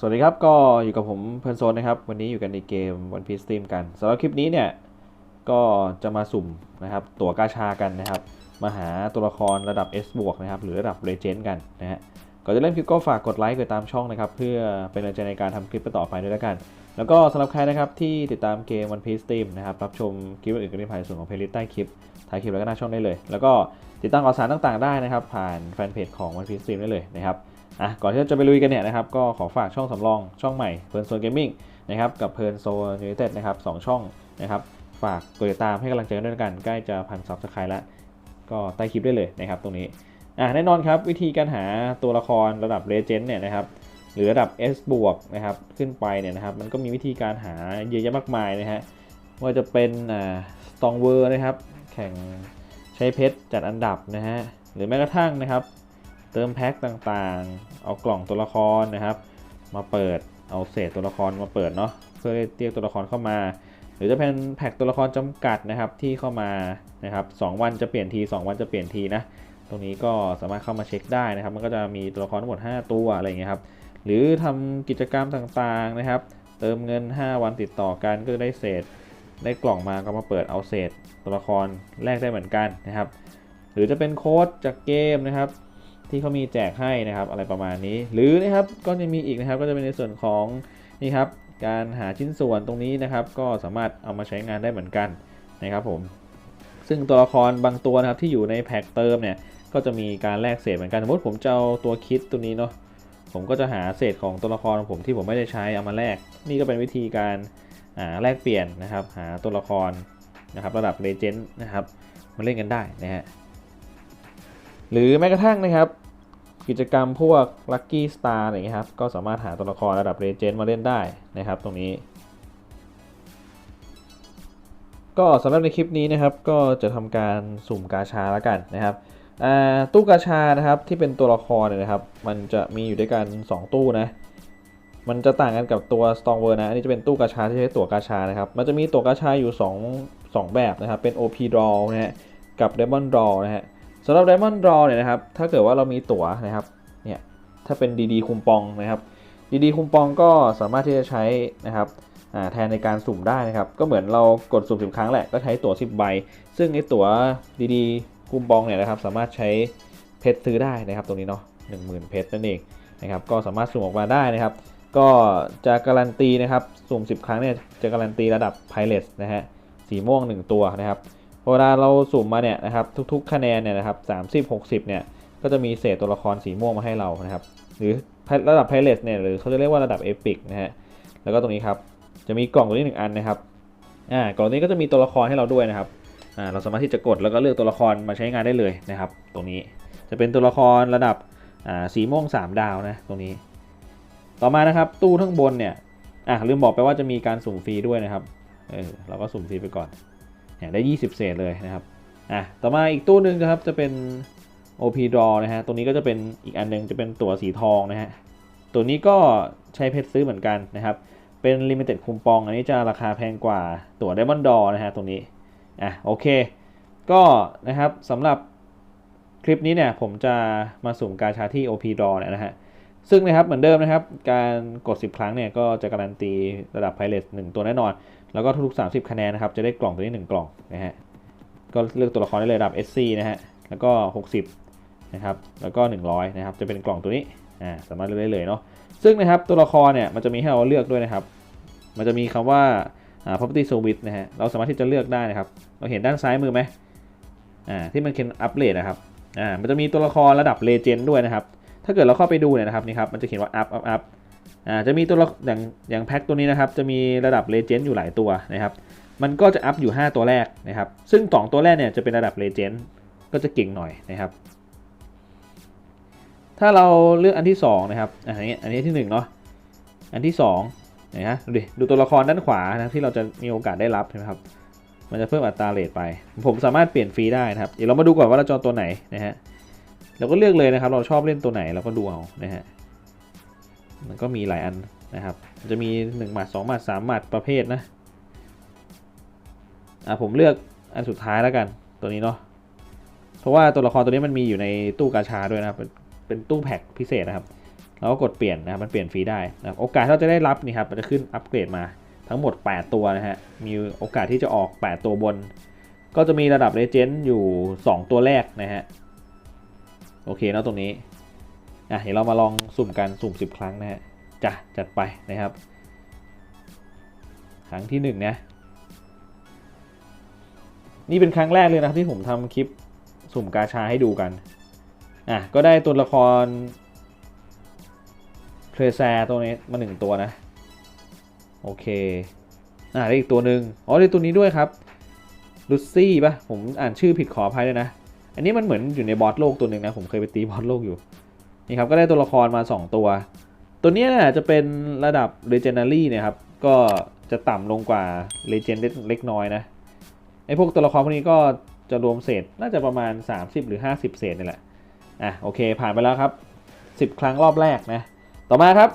สวัสดีครับ ก็อยู่กับผมเพลินโซนนะครับ วันนี้อยู่กันในเกม One Piece Steam กันสำหรับคลิปนี้เนี่ย ก็จะมาสุ่มนะครับ ตั๋วกาชากันนะครับ มาหาตัวละครระดับ S บวกนะครับ หรือระดับ Legend กันนะฮะก่อนจะเริ่มคลิปก็ฝากกดไลค์กดตามช่องนะครับ เพื่อเป็นกำลังใจในการทำคลิปต่อไปด้วยแล้วกัน แล้วก็สำหรับใครนะครับที่ติดตามเกม One Piece Steam นะครับ รับชมคลิปอื่นๆก็ได้ผ่านส่วนของเพลย์ลิสต์ใต้คลิปท้ายคลิปแล้วก็หน้าช่องได้เลย แล้วก็ติดตามข่าวสารต่างๆ ได้นะครับ ผ่านแฟนเพจของ One Piece Steam ได้เลยนะครับ อะก่อนที่เราจะไปลุยกันเนี่ยนะครับก็ขอฝากช่องสำรองช่องใหม่เพลินโซนเกมมิ่งนะครับกับเพลินโซนยูไนเต็ดนะครับสองช่องนะครับฝากกดติดตามให้กำลังใจกันด้วยกันใกล้จะพันซับสไครต์แล้ว ก็ใต้คลิปได้เลยนะครับตรงนี้อะแน่นอนครับวิธีการหาตัวละครระดับเลเจนด์เนี่ยนะครับหรือระดับ S บวกนะครับขึ้นไปเนี่ยนะครับมันก็มีวิธีการหาเยอะแยะมากมายนะฮะว่าจะเป็นอ่าสตองเวอร์นะครับแข่งใช้เพชรจัดอันดับนะฮะหรือแม้กระทั่งนะครับ เติมแพ็คต่างๆ เอากล่องตัวละครนะครับ มาเปิด เอาเศษตัวละครมาเปิดเนาะ เพื่อเรียกตัวละครเข้ามา หรือจะเป็นแพ็คตัวละครจำกัดนะครับที่เข้ามานะครับสองวันจะเปลี่ยนที2วันจะเปลี่ยนทีนะ ตรงนี้ก็สามารถเข้ามาเช็คได้นะครับ มันก็จะมีตัวละครทั้งหมด 5 ตัวอะไรอย่างเงี้ยครับ หรือทำกิจกรรมต่างๆนะครับ เติมเงิน 5 วันติดต่อกันก็จะได้เศษ ได้กล่องมาก็มาเปิดเอาเศษตัวละครแลกได้เหมือนกันนะครับ หรือจะเป็นโค้ดจากเกมนะครับ ที่เขามีแจกให้นะครับอะไรประมาณนี้ หรือนะครับก็จะมีอีกนะครับก็จะเป็นในส่วนของนี่ครับการหาชิ้นส่วนตรงนี้นะครับ ก็สามารถเอามาใช้งานได้เหมือนกันนะครับผมซึ่งตัวละครบางตัวนะครับที่อยู่ในแพ็คเติมเนี่ยก็จะมีการแลกเศษเหมือนกันสมมติผมจะเอาตัวคิดตัวนี้เนาะผมก็จะหาเศษของตัวละครของผมที่ผมไม่ได้ใช้เอามาแลกนี่ก็เป็นวิธีการอ่าแลกเปลี่ยนนะครับ หาตัวละครนะครับระดับเลเจนด์นะครับมาเล่นกันได้นะฮะ หรือแม้กระทั่งนะครับ กิจกรรมพวก Lucky Star อะไรอย่างเงี้ยครับก็สามารถหาตัวละครระดับ Legend มาเล่นได้นะครับตรงนี้ ก็สำหรับในคลิปนี้นะครับก็จะทำการสุ่มกาชาแล้วกันนะครับตู้กาชานะครับที่เป็นตัวละครเนี่ยนะครับ มันจะมีอยู่ด้วยกัน 2 ตู้นะมันจะต่างกันกับตัว s t o n g w o r นะ อันนี้จะเป็นตู้กาชาที่ใช้ตั๋วกาชานะครับ มันจะมีตั๋วกาชาอยู่ 2 2 แบบนะครับ เป็น OP Draw นะฮะ กับ Diamond Draw นะฮะ สำหรับ Diamond Draw เนี่ยนะครับ ถ้าเกิดว่าเรามีตั๋วนะครับ เนี่ย ถ้าเป็นดีดีคุมปองนะครับ ดีดีคุมปองก็สามารถที่จะใช้นะครับอ่าแทนในการสุ่มได้นะครับ ก็เหมือนเรากดสุ่มสิบครั้งแหละ ก็ใช้ตั๋ว10 ใบ ซึ่งไอ้ตั๋วดีดีคุมปองเนี่ยนะครับ สามารถใช้เพชรซื้อได้นะครับ ตรงนี้เนาะ10,000เพชรนั่นเองนะครับ ก็สามารถสุ่มออกมาได้นะครับ ก็จะการันตีนะครับ สุ่ม 10 ครั้งเนี่ย จะการันตีระดับไพเรตนะฮะ สีม่วง 1 ตัวนะครับ เวลาเราสุ่มมาเนี่ยนะครับทุกๆ คะแนนเนี่ยนะครับ30 60เนี่ยก็จะมีเศษตัวละครสีม่วงมาให้เรานะครับ หรือระดับไพเรตเนี่ยหรือเขาจะเรียกว่าระดับเอพิกนะฮะแล้วก็ตรงนี้ครับจะมีกล่องตัวนี้หนึ่งอันนะครับอ่ากล่องนี้ก็จะมีตัวละครให้เราด้วยนะครับอ่าเราสามารถที่จะกดแล้วก็เลือกตัวละครมาใช้งานได้เลยนะครับ ตรงนี้จะเป็นตัวละครระดับอ่าสีม่วง 3 ดาวนะตรงนี้ ต่อมานะครับตู้ข้างบนเนี่ยอะลืมบอกไปว่าจะมีการสุ่มฟรีด้วยนะครับเออเราก็สุ่มฟรีไปก่อน เนี่ยได้ 20 เศษเลยนะครับอะต่อมาอีกตู้หนึ่งนะครับจะเป็น OP Draw นะฮะตรงนี้ก็จะเป็นอีกอันหนึงจะเป็นตั๋วสีทองนะฮะตัวนี้ก็ใช้เพชรซื้อเหมือนกันนะครับ เป็น Limited คูปอง อันนี้จะราคาแพงกว่าตั๋ว Diamond Draw นะฮะตรงนี้อะโอเค ก็นะครับสำหรับคลิปนี้เนี่ยผมจะมาสุ่มกาชาที่ OP Draw เนี่ยนะฮะซึ่งนะครับเหมือนเดิมนะครับ การกด 10 ครั้งเนี่ยก็จะการันตีระดับ Pilot 1ตัวแน่นอน แล้วก็ทุกๆ 30 คะแนนนะครับ จะได้กล่องตัวนี้ 1 กล่องนะฮะ ก็เลือกตัวละครได้เลยระดับ SC นะฮะ แล้วก็ 60 นะครับ แล้วก็ 100 นะครับ จะเป็นกล่องตัวนี้ อ่า สามารถเลือกได้เลยเนาะ ซึ่งนะครับตัวละครเนี่ยมันจะมีให้เราเลือกด้วยนะครับ มันจะมีคำว่าอ่า property service นะฮะ เราสามารถที่จะเลือกได้นะครับ เราเห็นด้านซ้ายมือไหมอ่า ที่มันเขียนอัปเกรดนะครับ อ่า มันจะมีตัวละครระดับ legend ด้วยนะครับ ถ้าเกิดเราเข้าไปดูเนี่ยนะครับนี่ครับ มันจะเขียนว่า up up up อ่า จะมีตัวละอย่างอย่างแพ็คตัวนี้นะครับจะมีระดับ legend อยู่หลายตัวนะครับมันก็จะอัพอยู่ 5 ตัวแรกนะครับซึ่ง 2 ตัวแรกเนี่ยจะเป็นระดับ Legend ก็จะเก่งหน่อยนะครับ ถ้าเราเลือกอันที่2นะครับอันนี้อันนี้ที่1เนาะอันที่2นะฮะดูดิดูตัวละครด้านขวานะที่เราจะมีโอกาสได้รับใช่ไหมครับมันจะเพิ่มอัตราเรทไป ผมสามารถเปลี่ยนฟรีได้นะครับเดี๋ยวเรามาดูก่อนว่าเราจอาตัวไหนนะฮะเราก็เลือกเลยนะครับ เราชอบเล่นตัวไหนเราก็ดูเอานะฮะ มันก็มีหลายอันนะครับมันจะมี1หมัด2หมัด3หมัดประเภทนะอะผมเลือกอันสุดท้ายแล้วกันตัวนี้เนาะเพราะว่าตัวละครตัวนี้มันมีอยู่ในตู้กาชาด้วยนะครับเป็นเป็นตู้แพ็คพิเศษนะครับเราก็กดเปลี่ยนนะครับมันเปลี่ยนฟรีได้นะโอกาสที่เราจะได้รับนี่ครับมันจะขึ้นอัปเกรดมาทั้งหมด 8 ตัวนะฮะมีโอกาสที่จะออก 8 ตัวบน ก็จะมีระดับเลเจนด์อยู่ 2 ตัวแรกนะฮะโอเคเนาะตรงนี้ อะเดี๋ยวเรามาลองสุ่มกันสุ่ม 10 ครั้งนะฮะจ้ะจัดไปนะครับ ครั้งที่หนึ่งนะนี่เป็นครั้งแรกเลยนะครับที่ผมทำคลิปสุ่มกาชาให้ดูกันอะก็ได้ตัวละครเพลแซตัวนี้มาหนึ่งตัวนะ โอเคอะได้อีกตัวหนึ่งอ๋อได้ตัวนี้ด้วยครับลูซี่ปะผมอ่านชื่อผิดขออภัยด้วยนะ อันนี้มันเหมือนอยู่ในบอสโลกตัวหนึ่งนะ ผมเคยไปตีบอสโลกอยู่ นี่ครับก็ได้ตัวละครมา 2 ตัว ตัวนี้นะจะเป็นระดับ Legendary เนะครับ ก็จะต่ำลงกว่า Legend เล็กน้อยนะไอพวกตัวละครพวกนี้ก็จะรวมเศษน่าจะประมาณ 30 หรือ 50 เศษนี่แหละ อะโอเค ผ่านไปแล้วครับ 10 ครั้งรอบแรกนะ ต่อมาครับ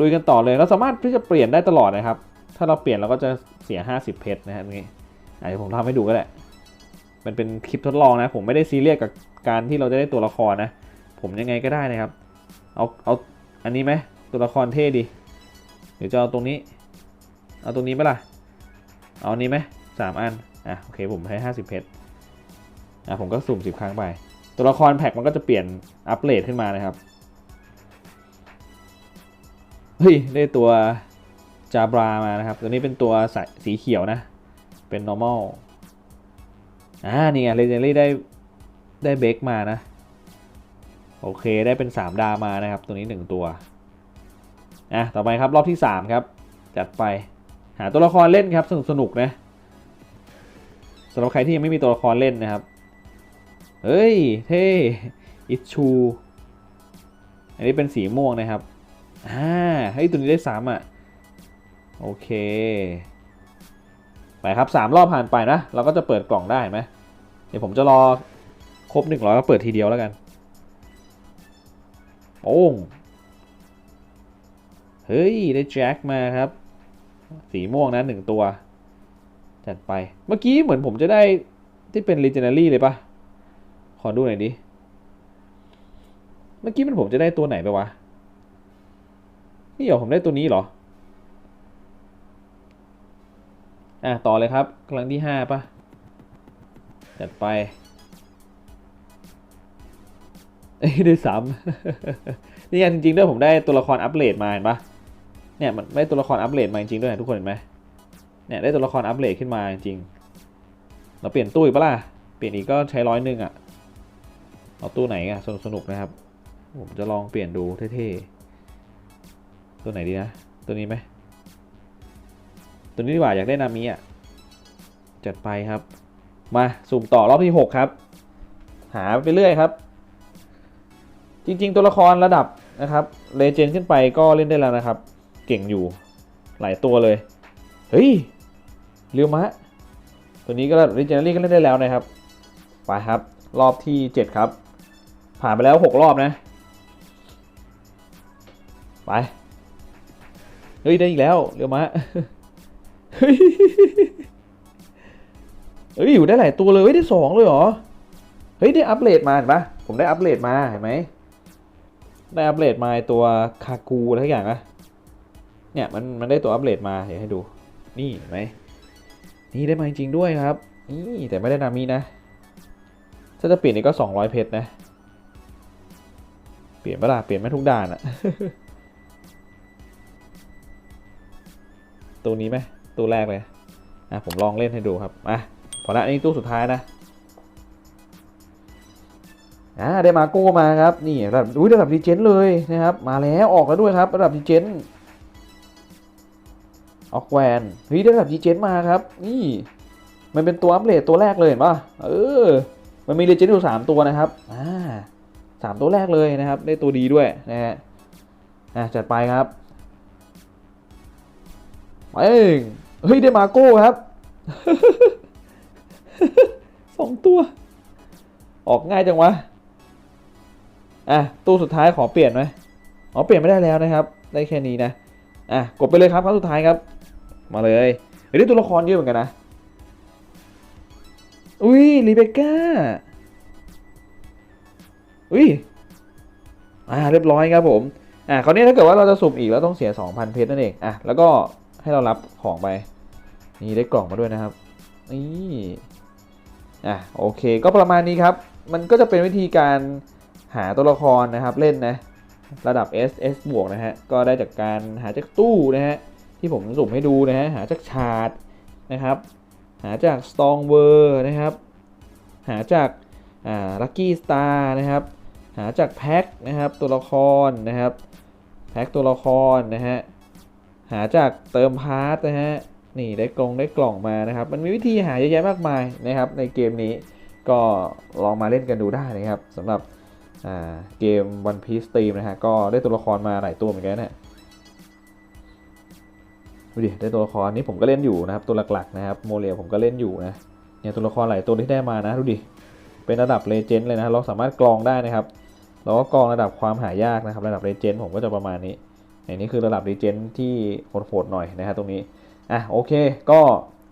ลุยกันต่อเลยเราสามารถที่จะเปลี่ยนได้ตลอดนะครับ ถ้าเราเปลี่ยนเราก็จะเสีย 50 เพชรนะฮะตรงนี้อ่เดี๋ยวผมทำให้ดูก็ได้มันเป็นคลิปทดลองนะ ผมไม่ได้ซีเรียสกับการที่เราจะได้ตัวละครนะ ผมยังไงก็ได้นะครับ เอาเอาอันนี้ไหมตัวละครเท่ดีหรือจะเอาตรงนี้ เอาตรงนี้ไหมล่ะ เอาอันนี้ไหมสามอัน อะโอเคผมให้50เพชร อะผมก็สุ่ม10ครั้งไป ตัวละครแพ็กมันก็จะเปลี่ยนอัปเกรดขึ้นมานะครับ เฮ้ยได้ตัวจาบรามานะครับ ตัวนี้เป็นตัวสายสีเขียวนะ เป็น normal อ่านี่ไง legendary ได้ได้เบคมานะ โอเคได้เป็น 3 ดาวมานะครับ ตัวนี้ 1 ตัวอะต่อไปครับรอบที่ 3 ครับ จัดไปหาตัวละครเล่นครับสนุกสนุกนะสำหรับใครที่ยังไม่มีตัวละครเล่นนะครับ เฮ้ย เท่อิชู อันนี้เป็นสีม่วงนะครับอ่าเฮ้ยตัวนี้ได้สามอะ โอเค ไปครับสามรอบผ่านไปนะ เราก็จะเปิดกล่องได้ไหมเดี๋ยวผมจะรอครบหนึ่งร้อยก็เปิดทีเดียวแล้วกัน โอ้งเฮ้ย ได้แจ็คมาครับ สีม่วงนะหนึ่งตัว จัดไป เมื่อกี้เหมือนผมจะได้ที่เป็น Legendary เลยปะขอดูหน่อยดิ เมื่อกี้มันผมจะได้ตัวไหนไปวะ นี่เหรอผมได้ตัวนี้เหรอ อะ ต่อเลยครับ ครั้งที่ห้าปะจัดไป เอ้ยได้สามนี่ไงจริงๆด้วยผมได้ตัวละครอัปเกรดมาเห็นปะเนี่ยมันได้ตัวละครอัปเกรดมาจริงๆด้วยนะทุกคนเห็นไหมเนี่ยได้ตัวละครอัปเกรดขึ้นมาจริงเราเปลี่ยนตู้อีกปะล่ะเปลี่ยนอีกก็ใช้ร้อยหนึ่งอะเอาตู้ไหนอะสนุกสนุกนะครับ ผมจะลองเปลี่ยนดูเท่ๆตัวไหนดีนะตัวนี้ไหมตัวนี้ดีกว่าอยากได้นามิอะจัดไปครับ มาสุ่มต่อรอบที่ 6 ครับ หาไปเรื่อยครับ จริง ๆ ตัวละครระดับนะครับเลเจนด์ขึ้นไปก็เล่นได้แล้วนะครับ เก่งอยู่หลายตัวเลย เฮ้ยเรียวมะ ตัวนี้ก็ระดับ Legendary ก็เล่นได้แล้วนะครับ ไปครับ รอบที่ 7 ครับ ผ่านไปแล้ว 6 รอบนะ ไป เฮ้ย ได้อีกแล้วเรียวมะ เฮ้ยเฮ้ยอยู่ได้หลายตัวเลยเฮ้ยได้สองเลยเหรอ เฮ้ย ได้อัปเกรดมาเห็นปะผมได้อัปเกรดมาเห็นไหม ได้อัปเกรดมาตัวคากูอะไรทุกอย่างอะเนี่ยมันมันได้ตัวอัปเกรดมาเดี๋ยวให้ดู นี่เห็นไหมนี่ได้มาจริงๆด้วยครับนี่แต่ไม่ได้นามินะ ถ้าจะเปลี่ยนนี่ก็ 200 เพชรนะ เปลี่ยนเวลาเปลี่ยนไม่ทุกด่านอะตัวนี้ไหมตัวแรกเลยอะผมลองเล่นให้ดูครับอะพอละนี่ตู้สุดท้ายนะ อ่าได้มาโก้มาครับนี่ระดับอุ้ยระดับดีเจนเลยนะครับมาแล้วออกแล้วด้วยครับระดับดีเจนออกแวนเฮ้ยได้ระดับดีเจนมาครับนี่มันเป็นตัวอัปเกรดตัวแรกเลยเห็นป่ะเออมันมีเลเจนด์อยู่สามตัวนะครับอ่าสามตัวแรกเลยนะครับ ได้ตัวดีด้วยนะฮะอะจัดไปครับไปเฮ้ยได้มาโก้ครับสองตัว ออกง่ายจังวะ อะตู้สุดท้ายขอเปลี่ยนไหมอ๋อเปลี่ยนไม่ได้แล้วนะครับ ได้แค่นี้นะอะกดไปเลยครับครั้งสุดท้ายครับ มาเลยเฮ้ยได้ตัวละครเยอะเหมือนกันนะอุ้ยรีเบคก้าอุ้ยอ่าเรียบร้อยครับผมอะคราวนี้ถ้าเกิดว่าเราจะสุ่มอีกแล้วต้องเสีย 2,000 เพชรนั่นเองอะแล้วก็ให้เรารับของไป นี่ได้กล่องมาด้วยนะครับนี่อะโอเคก็ประมาณนี้ครับ มันก็จะเป็นวิธีการ หาตัวละครนะครับเล่นนะระดับ S S บวกนะฮะก็ได้จากการหาจากตู้นะฮะที่ผมสุ่มให้ดูนะฮะหาจากชาร์ตนะครับหาจาก Strong w o r นะครับหาจากอ่า Lucky Star นะครับหาจากแพ็คนะครับตัวละครนะครับแพ็คตัวละครนะฮะหาจากเติมพาร์ทนะฮะนี่ได้กล่องได้กล่องมานะครับ มันมีวิธีหาเยอะแยะมากมายนะครับในเกมนี้ก็ลองมาเล่นกันดูได้นะครับสำหรับ เกม One Piece Steam นะฮะ ก็ได้ตัวละครมาหลายตัวเหมือนกันนะดูดิได้ตัวละครนี้ผมก็เล่นอยู่นะครับ ตัวหลักๆนะครับโมเรียผมก็เล่นอยู่นะเนี่ยตัวละครหลายตัวที่ได้มานะดูดิเป็นระดับเลเจนด์เลยนะเราสามารถกรองได้นะครับเราก็กรองระดับความหายากนะครับ ระดับเลเจนด์ผมก็จะประมาณนี้อันนี้คือระดับเลเจนด์ที่โหดๆหน่อยนะฮะตรงนี้อะโอเค ก็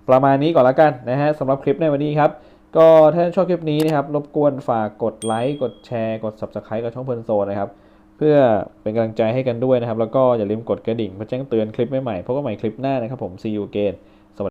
ประมาณนี้ก่อนละกันนะฮะสำหรับคลิปในวันนี้ครับ ก็ถ้าชอบคลิปนี้นะครับ รบกวนฝากกดไลค์กดแชร์กด Subscribe กับช่องเพลินโซนนะครับ เพื่อเป็นกำลังใจให้กันด้วยนะครับ แล้วก็อย่าลืมกดกระดิ่งเพื่อแจ้งเตือนคลิปใหม่ๆพบกันใหม่คลิปหน้านะครับผม see you again